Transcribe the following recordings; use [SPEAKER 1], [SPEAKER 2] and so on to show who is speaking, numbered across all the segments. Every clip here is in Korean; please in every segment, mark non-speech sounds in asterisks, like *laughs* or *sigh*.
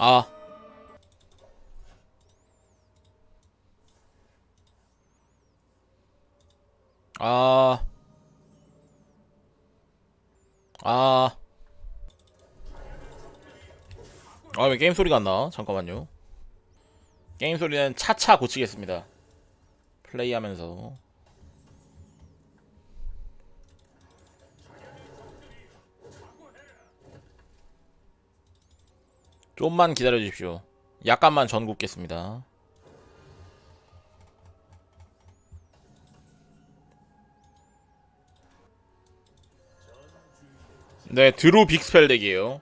[SPEAKER 1] 아. 아. 아. 아, 왜 게임 소리가 안 나? 잠깐만요. 게임 소리는 차차 고치겠습니다. 플레이하면서. 좀만 기다려 주십시오. 약간만 전 굽겠습니다. 네, 드루 빅스펠 덱이에요.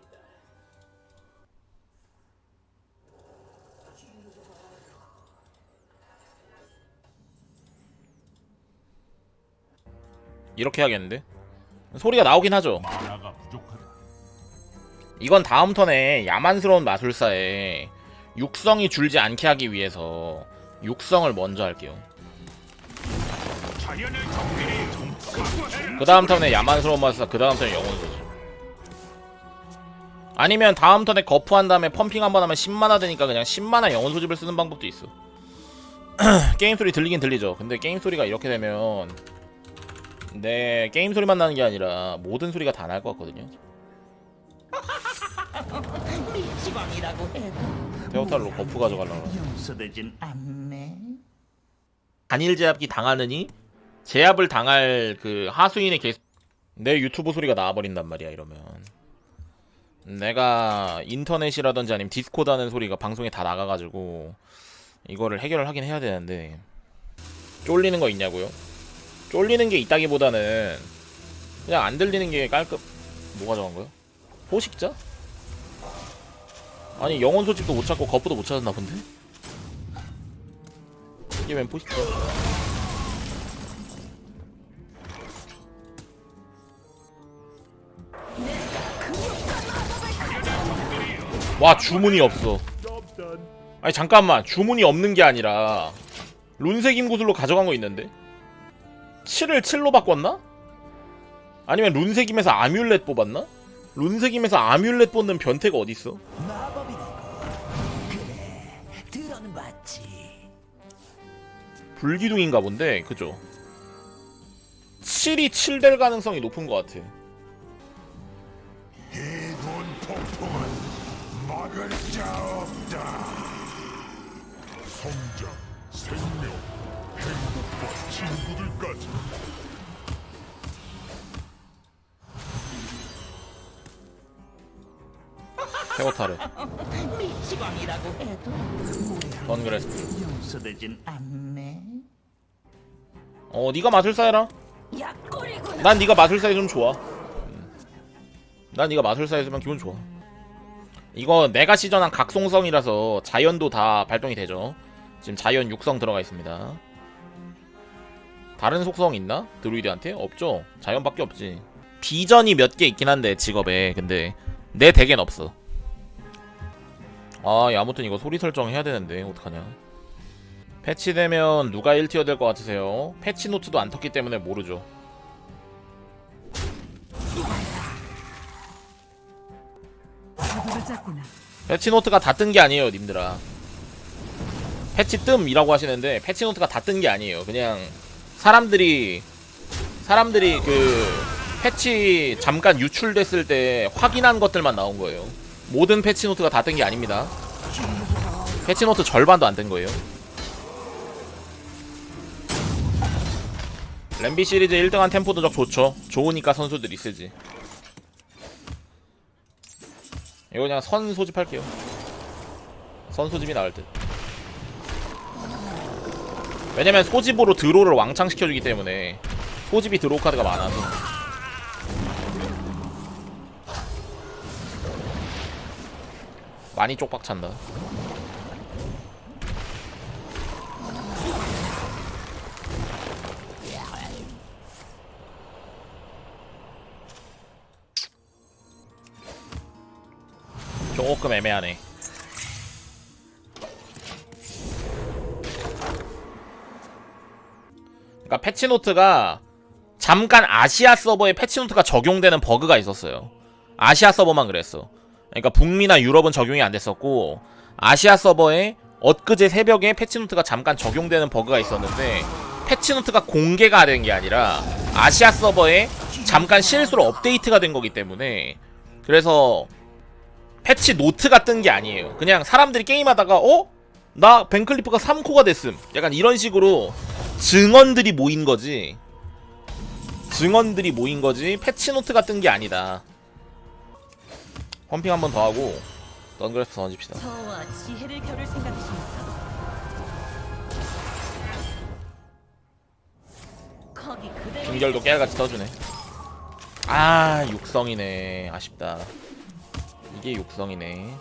[SPEAKER 1] 이렇게 해야겠는데? 소리가 나오긴 하죠. 이건 다음 턴에 야만스러운 마술사에 육성이 줄지 않게 하기 위해서 육성을 먼저 할게요. 그 다음 턴에 야만스러운 마술사, 그 다음 턴에 영혼소지. 아니면 다음 턴에 거프한 다음에 펌핑 한 번 하면 10만화 되니까 그냥 10만화 영혼 소집을 쓰는 방법도 있어. *clears throat* 게임 소리 들리긴 들리죠. 근데 게임 소리가 이렇게 되면 네 게임 소리만 나는 게 아니라 모든 소리가 다 날 것 같거든요.
[SPEAKER 2] 미치광이라고 해도
[SPEAKER 1] 테오탈로 버프 가져가려고.
[SPEAKER 2] 용서되진 않네.
[SPEAKER 1] 단일 제압기 당하느니 제압을 당할 그 하수인의 개... 내 유튜브 소리가 나와버린단 말이야 이러면 내가 인터넷이라든지 아니면 디스코드 하는 소리가 방송에 다 나가가지고 이거를 해결을 하긴 해야 되는데 쫄리는 거 있냐고요? 쫄리는 게 있다기보다는 그냥 안 들리는 게 깔끔 뭐가 정한 거야? 포식자? 아니 영혼 소집도 못 찾고 거프도 못 찾았나 본데? 이게 웬 포식자? 와 주문이 없어 아니 잠깐만 주문이 없는 게 아니라 룬색 임구슬로 가져간 거 있는데 7을 7로 바꿨나? 아니면 룬색임에서 아뮬렛 뽑았나? 룬색임에서 아뮬렛 뽑는 변태가 어딨어? 불기둥인가 본데 그죠? 7이 7될 가능성이 높은 것 같아
[SPEAKER 3] 이돈 폭풍은 막을 자 없다. 성장, 생명, 행복과 친구들까지.
[SPEAKER 1] 페고타르
[SPEAKER 2] 미치광이라고 해도
[SPEAKER 1] 던그레스트
[SPEAKER 2] 용서되진 않네.
[SPEAKER 1] 어 네가 마술사 해라. 난 네가 마술사 해주면 좋아. 음. 난 네가 마술사 해주면 기분 좋아. 이거 내가 시전한 각성성이라서 자연도 다 발동이 되죠. 지금 자연 육성 들어가 있습니다. 다른 속성 있나? 드루이드한테? 없죠? 자연밖에 없지. 비전이 몇 개 있긴 한데 직업에. 근데 내 덱엔 없어. 아 야, 아무튼 이거 소리 설정 해야 되는데 어떡하냐 패치되면 누가 1티어 될 것 같으세요? 패치 노트도 안 떴기 때문에 모르죠
[SPEAKER 4] 사고를 짰구나.
[SPEAKER 1] 패치 노트가 다 뜬 게 아니에요, 님들아. 패치 뜸이라고 하시는데 패치 노트가 다 뜬 게 아니에요. 그냥 사람들이 사람들이 그 패치 잠깐 유출됐을 때 확인한 것들만 나온 거예요. 모든 패치 노트가 다 뜬 게 아닙니다. 패치 노트 절반도 안뜬 거예요. 램비 시리즈 1등한 템포 도적 좋죠. 좋으니까 선수들이 쓰지. 이거 그냥 선 소집할게요. 선 소집이 나을 듯. 왜냐면 소집으로 드로를 왕창 시켜주기 때문에 소집이 드로우 카드가 많아서. 많이 쪽박 찬다. 조금 애매하네. 그러니까 패치노트가 잠깐 아시아 서버에 패치노트가 적용되는 버그가 있었어요. 아시아 서버만 그랬어. 그러니까 북미나 유럽은 적용이 안 됐었고 아시아 서버에 엊그제 새벽에 패치노트가 잠깐 적용되는 버그가 있었는데 패치노트가 공개가 된 게 아니라 아시아 서버에 잠깐 실수로 업데이트가 된 거기 때문에 그래서 패치 노트가 뜬 게 아니에요. 그냥 사람들이 게임하다가 어? 나 벤클리프가 3코가 됐음. 약간 이런 식으로 증언들이 모인 거지. 증언들이 모인 거지 패치 노트가 뜬 게 아니다. 펌핑 한 번 더 하고 던그래프 던집시다. 빙결도 깨알같이 떠주네. 아 육성이네. 아쉽다. 이게 육성이네.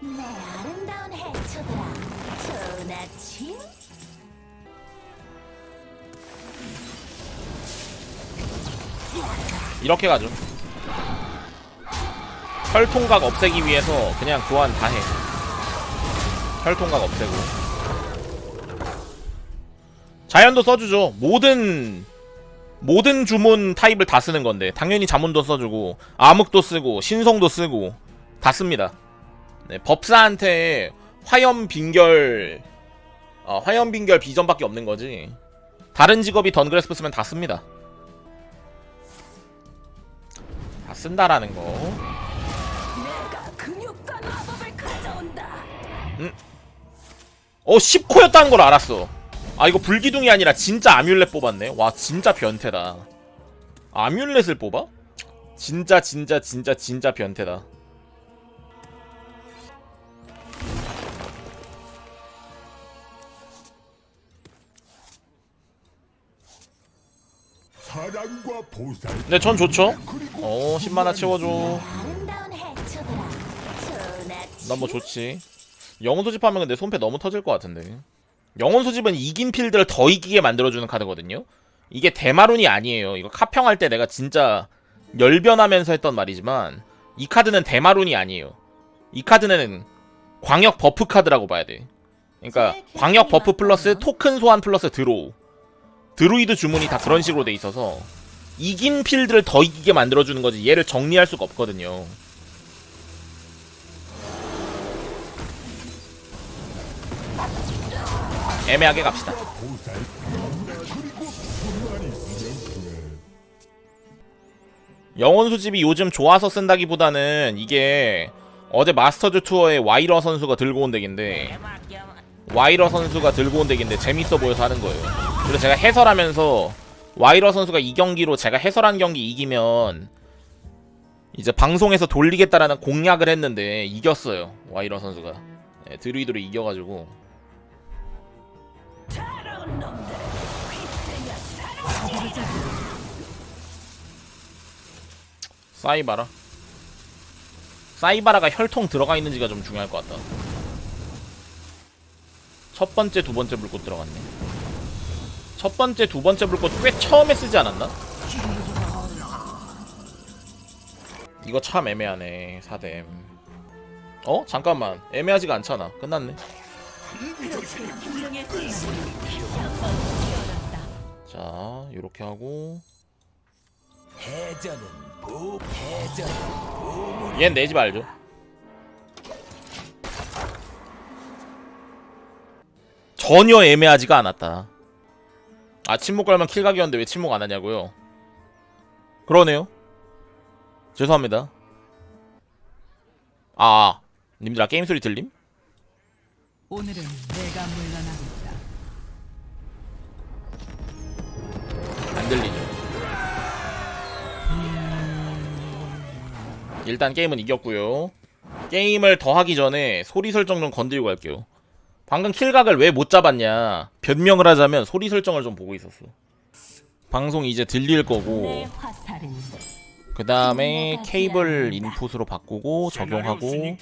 [SPEAKER 5] 내 아름다운 해초들아 좋은 아침
[SPEAKER 1] 이렇게 가죠. 혈통각 없애기 위해서 그냥 교환 다 해. 혈통각 없애고. 자연도 써주죠. 모든 모든 주문 타입을 다 쓰는 건데 당연히 자문도 써주고 암흑도 쓰고 신성도 쓰고 다 씁니다. 네, 법사한테 화염 빙결 어, 화염 빙결 비전밖에 없는 거지. 다른 직업이 던그레스프 쓰면 다 씁니다. 다 쓴다라는 거.
[SPEAKER 2] 가져온다.
[SPEAKER 1] 어 10코였다는 걸 알았어. 아 이거 불기둥이 아니라 진짜 아뮬렛 뽑았네. 와 진짜 변태다. 아뮬렛을 뽑아? 진짜 진짜 진짜 진짜 변태다. 근데 전 좋죠. 어 10만화 채워줘.
[SPEAKER 5] 아름다운 해초들아 좋은 아침
[SPEAKER 1] 난뭐 좋지. 영혼 소집하면 근데 손패 너무 터질 것 같은데. 영혼 소집은 이긴 필드를 더 이기게 만들어주는 카드거든요. 이게 대마룬이 아니에요. 이거 카평할 때 내가 진짜 열변하면서 했던 말이지만 이 카드는 대마룬이 아니에요. 이 카드는 광역 버프 카드라고 봐야 돼. 그러니까 광역 버프 플러스 토큰 소환 플러스 드로우. 드루이드 주문이 다 그런 식으로 돼 있어서 이긴 필드를 더 이기게 만들어주는 거지 얘를 정리할 수가 없거든요. 애매하게 갑시다. 영혼 수집이 요즘 좋아서 쓴다기보다는 이게 어제 마스터즈 투어에 와이러 선수가 들고 온 덱인데 와이러 선수가 들고 온 덱인데 재밌어 보여서 하는 거예요. 그래서 제가 해설하면서 와이러 선수가 이 경기로 제가 해설한 경기 이기면 이제 방송에서 돌리겠다라는 공약을 했는데 이겼어요. 와이러 선수가 네, 드루이드로 이겨가지고 사이바라? 사이바라가 혈통 들어가 있는지가 좀 중요할 것 같다. 첫 번째 두 번째 불꽃 들어갔네. 첫 번째 두 번째 불꽃 꽤 처음에 쓰지 않았나? 이거 참 애매하네 사뎀 어? 잠깐만. 애매하지가 않잖아. 끝났네 자 요렇게 하고.
[SPEAKER 2] 해전
[SPEAKER 1] 얜 내지 말죠? 전혀 애매하지가 않았다. 아 침묵 걸면 킬각이었는데 왜 침묵 안 하냐고요? 그러네요. 죄송합니다. 아 님들아 게임 소리 들림?
[SPEAKER 4] 오늘은 내가 물러나겠
[SPEAKER 1] 안 들리죠. 일단 게임은 이겼고요. 게임을 더 하기 전에 소리 설정 좀 건드리고 갈게요. 방금 킬각을 왜 못 잡았냐? 변명을 하자면 소리 설정을 좀 보고 있었어. 방송 이제 들릴 거고.
[SPEAKER 5] 내 화살은
[SPEAKER 1] 그 다음에 케이블 인풋으로 바꾸고 적용하고.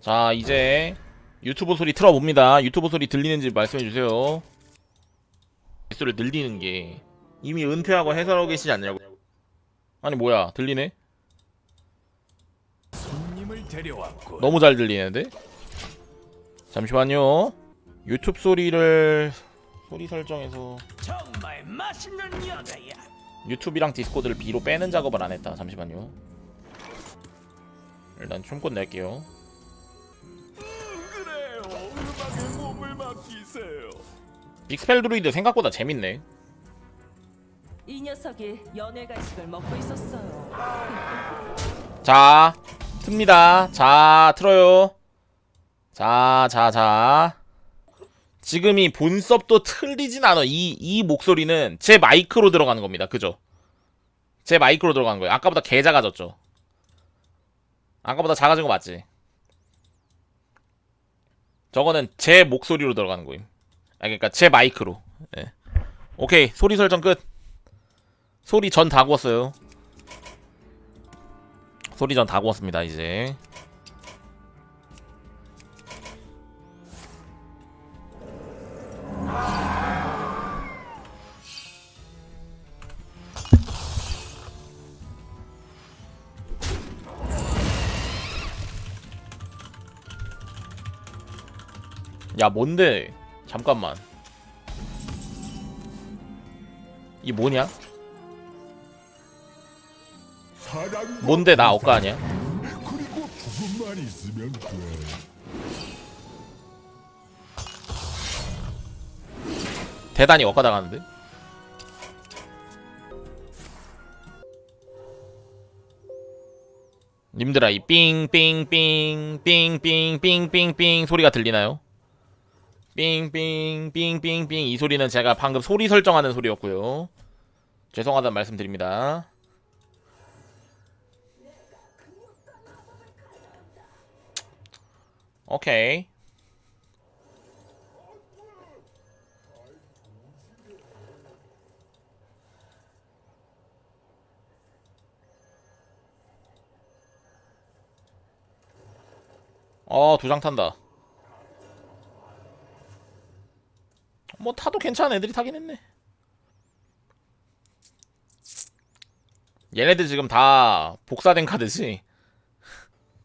[SPEAKER 1] 자 이제 유튜브 소리 틀어봅니다 유튜브 소리 들리는지 말씀해주세요 소리 늘리는 게 이미 은퇴하고 해설하고 계시지 않냐고 아니 뭐야 들리네? 너무 잘 들리는데? 잠시만요 유튜브 소리를 소리 설정에서. 유튜브랑 디스코드를 B로 빼는 작업을 안 했다. 잠시만요. 일단 춤꽃 낼게요.
[SPEAKER 3] 음악에 몸을 맡기세요.
[SPEAKER 1] 빅스펠 드루이드 생각보다 재밌네.
[SPEAKER 4] 이 녀석이 연애 간식을 먹고 있었어요.
[SPEAKER 1] 자, 틉니다. 자, 틀어요. 자, 자, 자. 지금 이 본섭도 틀리진 않아. 이, 이 목소리는 제 마이크로 들어가는 겁니다. 그죠? 제 마이크로 들어가는 거예요. 아까보다 개 작아졌죠? 아까보다 작아진 거 맞지? 저거는 제 목소리로 들어가는 거임. 아, 그러니까 제 마이크로. 예. 오케이. 소리 설정 끝. 소리 전 다 구웠어요. 소리 전 다 구웠습니다 이제 야 뭔데? 잠깐만. 이 뭐냐? 뭔데? 나 억까 아니야. 대단히 억까 당하는데? 님들아 이 삥삥삥삥삥삥삥삥 소리가 들리나요? 삥삥삥삥삥 이 소리는 제가 방금 소리 설정하는 소리였고요. 죄송하다는 말씀드립니다. 오케이. 어, 두장 탄다. 뭐 타도 괜찮은 애들이 타긴 했네. 얘네들 지금 다 복사된 카드지.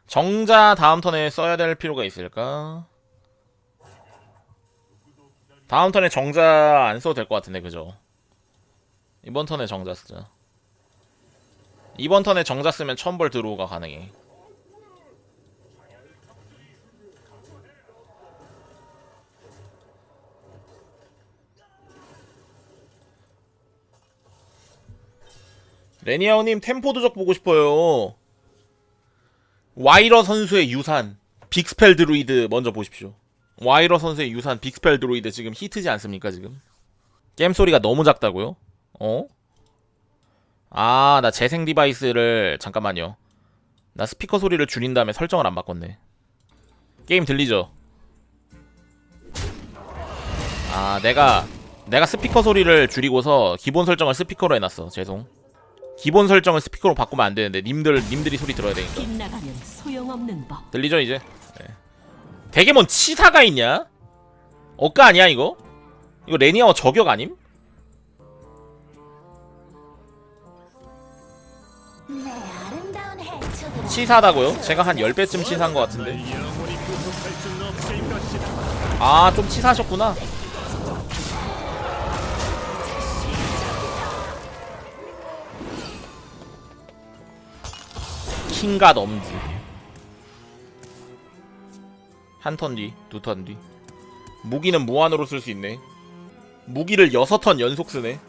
[SPEAKER 1] 정자 다음 턴에 써야 될 필요가 있을까? 다음 턴에 정자 안 써도 될 것 같은데 그죠? 이번 턴에 정자 쓰자. 이번 턴에 정자 쓰면 천벌 드로우가 가능해. 레니아오님 템포 도적 보고 싶어요. 와이러 선수의 유산 빅스펠 드루이드 먼저 보십시오. 와이러 선수의 유산 빅스펠 드루이드 지금 히트지 않습니까 지금? 게임 소리가 너무 작다고요? 어? 아, 나 재생 디바이스를 잠깐만요. 나 스피커 소리를 줄인 다음에 설정을 안 바꿨네. 게임 들리죠? 아, 내가 내가 스피커 소리를 줄이고서 기본 설정을 스피커로 해놨어. 죄송. 기본 설정을 스피커로 바꾸면 안 되는데 님들 님들이 소리 들어야 되니까.
[SPEAKER 5] 빗나가면 소용없는 법.
[SPEAKER 1] 들리죠 이제? 네. 되게 뭔 치사가 있냐? 억까 아니야 이거? 이거 레니아워 저격 아님?
[SPEAKER 5] 내 아름다운 해초들아.
[SPEAKER 1] 치사하다고요? 제가 한 10배쯤 치사한 것 같은데. 아 좀 치사하셨구나 킹과 넘지 한 턴 뒤, 두 턴 뒤. 무기는 무한으로 쓸 수 있네. 무기를 6턴 연속 쓰네.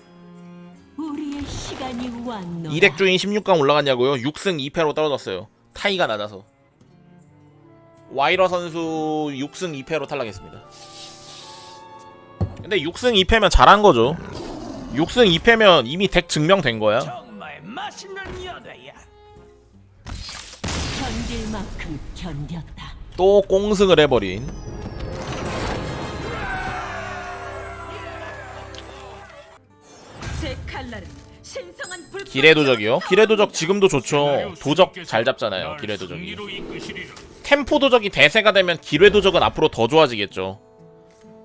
[SPEAKER 5] 우리의 시간이 왔노라.
[SPEAKER 1] 이렉 주인 16강 올라갔냐고요? 6승 2패로 떨어졌어요. 타이가 낮아서. 와이러 선수 6승 2패로 탈락했습니다. 근데 6승 2패면 잘한 거죠. 6승 2패면 이미 덱 증명된 거야.
[SPEAKER 2] 정말 맛있는 여자야.
[SPEAKER 5] 견딜 만큼 견뎠다.
[SPEAKER 1] 또 꽁승을 해버린.
[SPEAKER 4] 제 칼날은 신성한 불.
[SPEAKER 1] 기레 도적이요? 기레 도적 지금도 좋죠. 도적 잘 잡잖아요.
[SPEAKER 3] 날
[SPEAKER 1] 기레 도적이. 템포 도적이 대세가 되면 기뢰 도적은 앞으로 더 좋아지겠죠.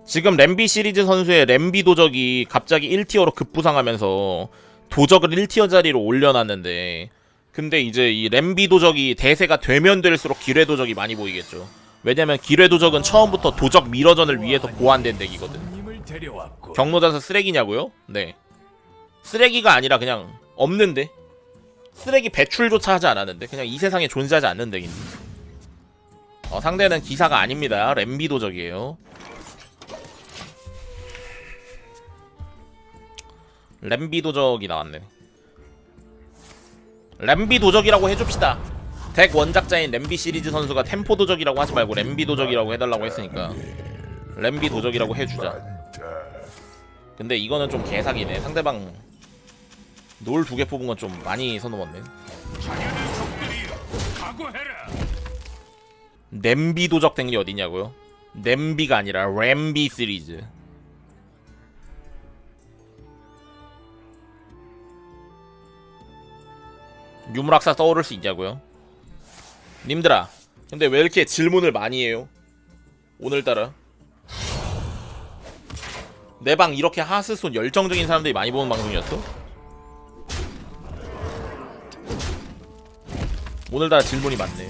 [SPEAKER 1] 지금 램비 시리즈 선수의 램비 도적이 갑자기 1티어로 급부상하면서 도적을 1티어 자리로 올려놨는데 근데 이제 이 램비 도적이 대세가 되면 될수록 기뢰 도적이 많이 보이겠죠. 왜냐면 기뢰 도적은 처음부터 도적 미러전을 위해서 고안된 덱이거든. 경로자서 쓰레기냐고요? 네. 쓰레기가 아니라 그냥 없는데 쓰레기 배출조차 하지 않았는데 그냥 이 세상에 존재하지 않는 덱인데 어, 상대는 기사가 아닙니다 램비 도적이에요 램비 도적이 나왔네 램비 도적이라고 해줍시다 덱 원작자인 램비 시리즈 선수가 템포 도적이라고 하지 말고 램비 도적이라고 해달라고 했으니까 램비 도적이라고 해주자 근데 이거는 좀 개사기네. 상대방 놀 두 개 뽑은 건 좀 많이
[SPEAKER 3] 각오해라
[SPEAKER 1] 냄비 도적 된게 어디냐고요? 냄비가 아니라 램비 시리즈. 유물학사 떠오를 수 있냐고요? 님들아, 근데 왜 이렇게 질문을 많이 해요? 오늘따라 내 방 이렇게 하스손 열정적인 사람들이 많이 보는 방송이었어? 오늘따라 질문이 많네.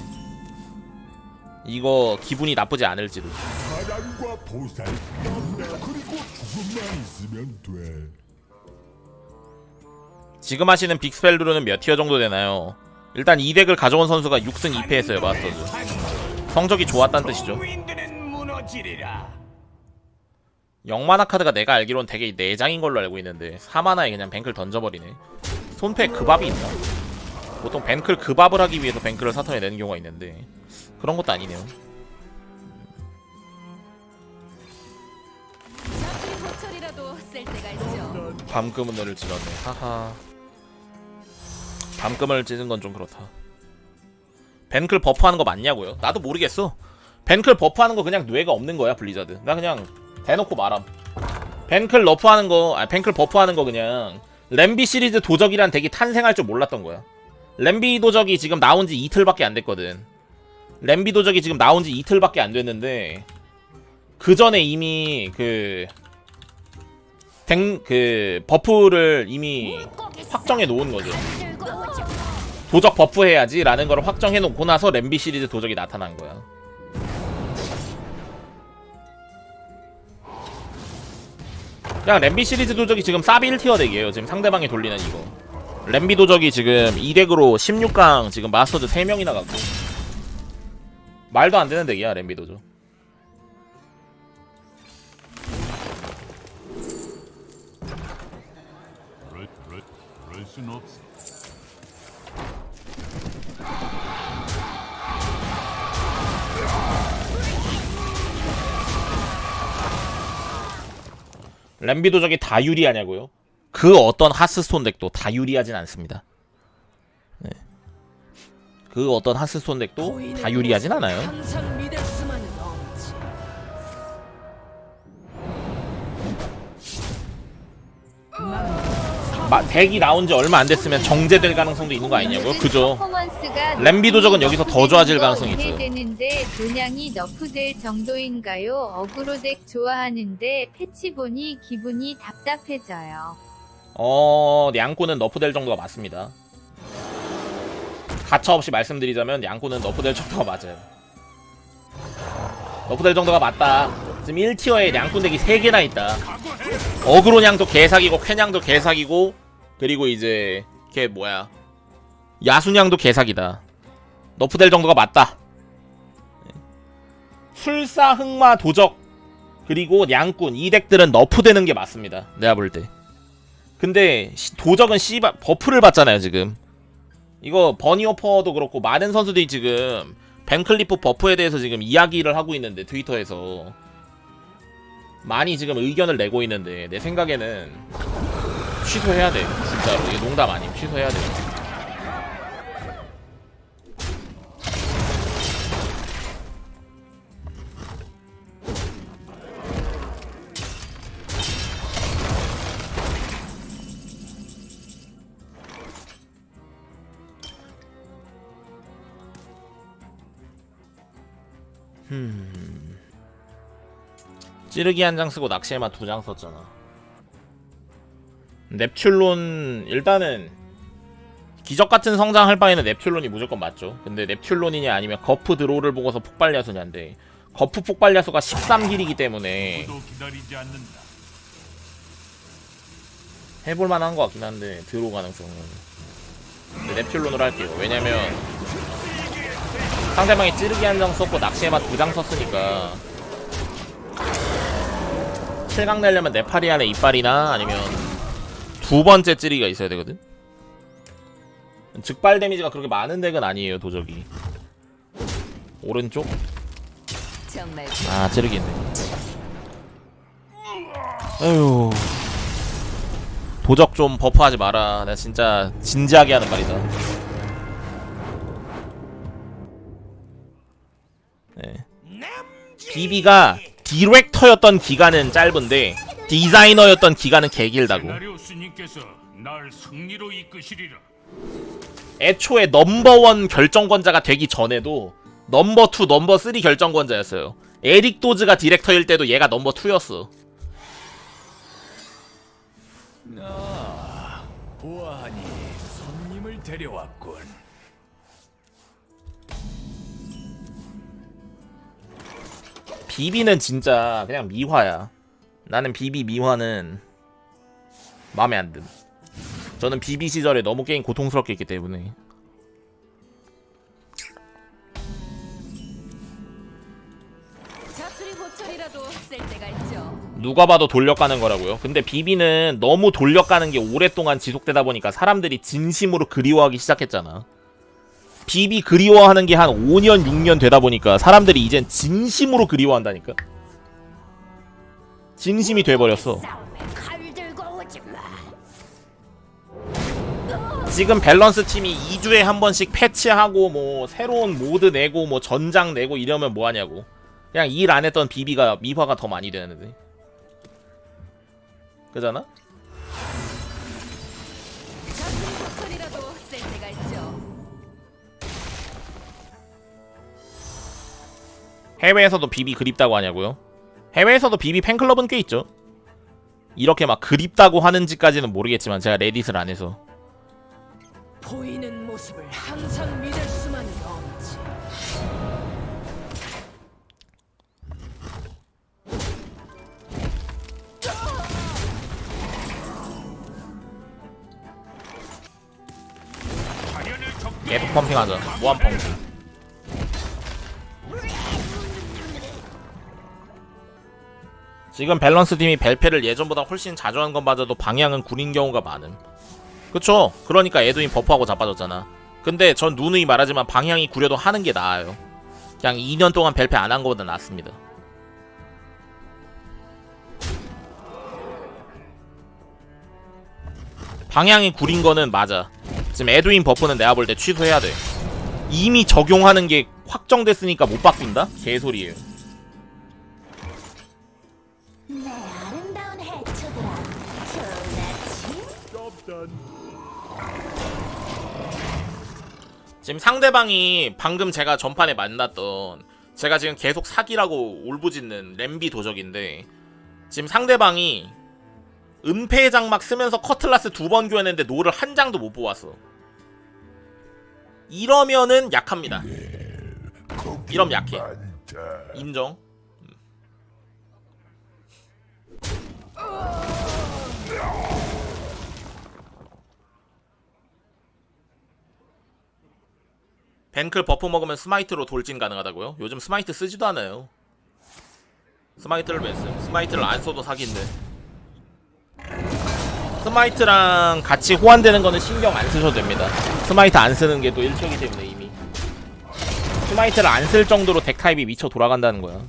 [SPEAKER 1] 이거 기분이 나쁘지 않을지도.
[SPEAKER 3] 사랑과 보살 그리고 죽음만 있으면 돼
[SPEAKER 1] 지금 하시는 빅스펠루르는 몇 티어 정도 되나요? 일단 이 덱을 가져온 선수가 6승 2패 했어요, 마스터즈. 성적이 좋았다는 뜻이죠. 영만화 카드가 내가 알기론 되게 4장인 걸로 알고 있는데 4만화에 그냥 뱅클 던져버리네. 손패 그밥이 있나? 보통 뱅클 그밥을 하기 위해서 뱅클을 사턴에 내는 경우가 있는데 그런 것도 아니네요.
[SPEAKER 4] 때가 있죠.
[SPEAKER 1] 밤금을 찢었네. 하하. 밤금을 찢은 건좀 그렇다. 벤클 버프하는 거 맞냐고요? 나도 모르겠어. 벤클 버프하는 거 그냥 뇌가 없는 거야 블리자드. 나 그냥 대놓고 말함. 벤클 러프하는 거, 아니 벤클 버프하는 거 그냥 램비 시리즈 도적이란 덱이 탄생할 줄 몰랐던 거야. 램비 도적이 지금 나온 지 이틀밖에 안 됐거든. 램비 도적이 지금 나온 지 이틀밖에 안 됐는데 그 전에 이미 그 댕, 그 버프를 이미 확정해 놓은 거죠. 도적 버프 해야지 라는 걸 확정해 놓고 나서 램비 시리즈 도적이 나타난 거야. 그냥 램비 시리즈 도적이 지금 사비 1티어 덱이에요. 지금 상대방이 돌리는 이거. 램비 도적이 지금 2덱으로 16강 지금 마스터즈 3명이나 갖고 말도 안 되는 덱이야 램비 도적. 램비 도적이 다 유리하냐고요? 그 어떤 하스스톤 덱도 다 유리하진 않습니다. 네. 그 어떤 하스스톤 덱도 다 유리하진 않아요. 마, 덱이 나온 지 얼마 안 됐으면 정제될 가능성도 있는 거 아니냐고요? 그죠? 램비 도적은 여기서 더 좋아질 가능성이
[SPEAKER 6] 거
[SPEAKER 1] 있어요.
[SPEAKER 6] 이해되는데 분양이 너프될 정도인가요? 어그로 덱 좋아하는데 패치 보니 기분이 답답해져요.
[SPEAKER 1] 어, 양꼬는 너프될 정도가 맞습니다. 가차없이 말씀드리자면 양꼬는 너프될 정도가 맞아요. 너프될 정도가 맞다. 지금 1티어에 양꾼 덱이 3개나 있다. 어그로냥도 개사기고 쾌냥도 개사기고 그리고 이제 걔 뭐야 야수냥도 개사기다. 너프될 정도가 맞다. 술사 흑마 도적 그리고 양꾼 이 덱들은 너프되는 게 맞습니다. 내가 볼 때. 근데 시- 도적은 씨바 버프를 받잖아요 지금 이거 버니오퍼도 그렇고 많은 선수들이 지금 벤클리프 버프에 대해서 지금 이야기를 하고 있는데 트위터에서 많이 지금 의견을 내고 있는데 내 생각에는 취소해야 돼. 진짜로. 이게 농담 아님. 취소해야 돼 찌르기 한 장 쓰고 낚시에만 두 장 썼잖아. 넵튠론 일단은 기적 같은 성장할 바에는 넵튠론이 무조건 맞죠. 근데 넵튠론이냐 아니면 거프 드로우를 보고서 폭발 야수냐인데 거프 폭발 야수가 13길이기 때문에
[SPEAKER 3] 도 기다리지 않는다
[SPEAKER 1] 해볼 만한 것 같긴 한데 드로 가능성은 근데 넵튠론으로 할게요 왜냐면 상대방이 찌르기 한 장 썼고 낚시에만 두 장 썼으니까 7강 내려면 네파리안의 이빨이나 아니면 두 번째 찌르기가 있어야 되거든? 즉발 데미지가 그렇게 많은 덱은 아니에요 도적이. 오른쪽? 아 찌르기 있네. 에휴 도적 좀 버프하지 마라. 나 진짜 진지하게 하는 말이다. 네. 비비가 디렉터였던 기간은 짧은데 디자이너였던 기간은 개길다고. 애초에 넘버원 결정권자가 되기 전에도 넘버 2, 넘버 3 결정권자였어요 에릭 도즈가 디렉터일 때도 얘가 넘버 2였어
[SPEAKER 2] 보아하니 손님을 데려왔군.
[SPEAKER 1] 비비는 진짜 그냥 미화야. 나는 비비 미화는 마음에 안 든. 저는 비비 시절에 너무 게임 고통스럽게 했기 때문에. 누가 봐도 돌려가는 거라고요. 근데 비비는 너무 돌려가는 게 오랫동안 지속되다 보니까 사람들이 진심으로 그리워하기 시작했잖아. 비비 그리워하는 게 한 5년, 6년 되다 보니까 사람들이 이젠 진심으로 그리워한다니까. 진심이 돼버렸어. 지금 밸런스 팀이 2주에 한 번씩 패치하고 뭐 새로운 모드 내고 뭐 전장 내고 이러면 뭐 하냐고. 그냥 일 안 했던 비비가 미화가 더 많이 되는데. 그잖아? 해외에서도 비비 그립다고 하냐고요? 해외에서도 비비 팬클럽은 꽤 있죠. 이렇게 막 그립다고 하는지까지는 모르겠지만 제가 레딧을 안 해서.
[SPEAKER 4] 보이는 모습을 항상 믿을 수만은 없지.
[SPEAKER 1] 계속 펌핑하자. 무한 펌핑. 지금 밸런스 팀이 벨페를 예전보다 훨씬 자주 한건 맞아도 방향은 구린 경우가 많음. 그쵸? 그러니까 에드윈 버프하고 자빠졌잖아. 근데 전 누누이 말하지만 방향이 구려도 하는 게 나아요. 그냥 2년 동안 벨페 안한 거보다 낫습니다. 방향이 구린 거는 맞아. 지금 에드윈 버프는 내가 볼 때 취소해야 돼. 이미 적용하는 게 확정됐으니까 못 바꾼다? 개소리예요. 지금 상대방이 방금 제가 전판에 만났던 제가 지금 계속 사기라고 울부짖는 램비 도적인데 지금 상대방이 은폐 장막 쓰면서 커틀라스 두 번 교환했는데 노를 한 장도 못 뽑았어. 이러면은 약합니다. 이러면 약해. 인정. 벤클 버프 먹으면 스마이트로 돌진 가능하다고요? 요즘 스마이트 쓰지도 않아요. 스마이트를 왜 씀? 스마이트를 안 써도 사기인데. 스마이트랑 같이 호환되는 거는 신경 안 쓰셔도 됩니다. 스마이트 안 쓰는 게 또 일척이 때문에 이미. 스마이트를 안 쓸 정도로 덱 타입이 미쳐 돌아간다는 거야.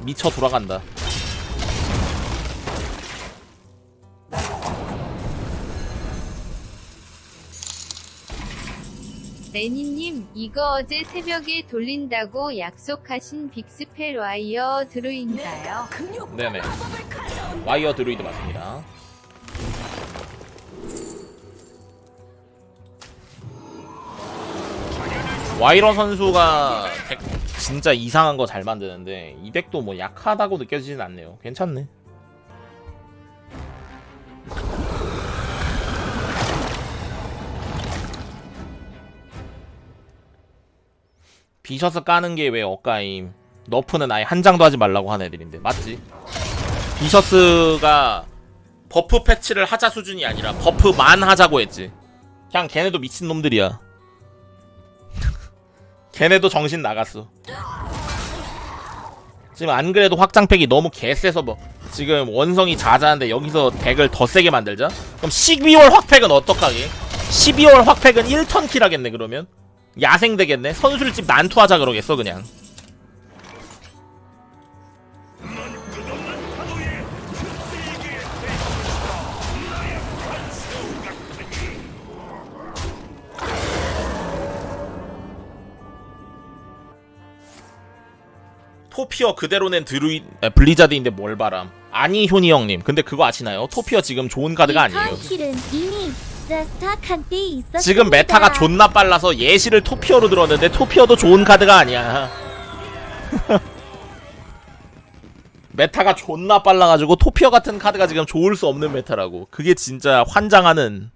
[SPEAKER 1] 미쳐 돌아간다.
[SPEAKER 6] 레니님, 이거 어제 새벽에 돌린다고 약속하신 빅스펠 와이어 드루인가요?
[SPEAKER 4] 근육
[SPEAKER 1] 네네. 와이어 드루이드 맞습니다. 와이러 선수가 덱 진짜 이상한 거 잘 만드는데 이 덱도 뭐 약하다고 느껴지진 않네요. 괜찮네. 비셔스 까는 게 왜 억가임? 너프는 아예 한 장도 하지 말라고 하는 애들인데 맞지? 비셔스가 버프 패치를 하자 수준이 아니라 버프만 하자고 했지. 그냥 걔네도 미친 놈들이야. *laughs* 걔네도 정신 나갔어. 지금 안 그래도 확장팩이 너무 개쎄서 뭐 지금 원성이 자자한데 여기서 덱을 더 세게 만들자? 그럼 12월 확팩은 어떡하게? 12월 확팩은 1턴 킬 하겠네 그러면? 야생 되겠네? 선술집 난투하자 그러겠어 그냥 토피어 그대로 낸 드루이 아, 블리자드인데 뭘 바람 아니 효니 형님 근데 그거 아시나요? 토피어 지금 좋은 카드가 아니에요
[SPEAKER 5] 이
[SPEAKER 1] 지금 메타가 존나 빨라서 예시를 토피어로 들었는데 토피어도 좋은 카드가 아니야. *laughs* 메타가 존나 빨라가지고 토피어 같은 카드가 지금 좋을 수 없는 메타라고. 그게 진짜 환장하는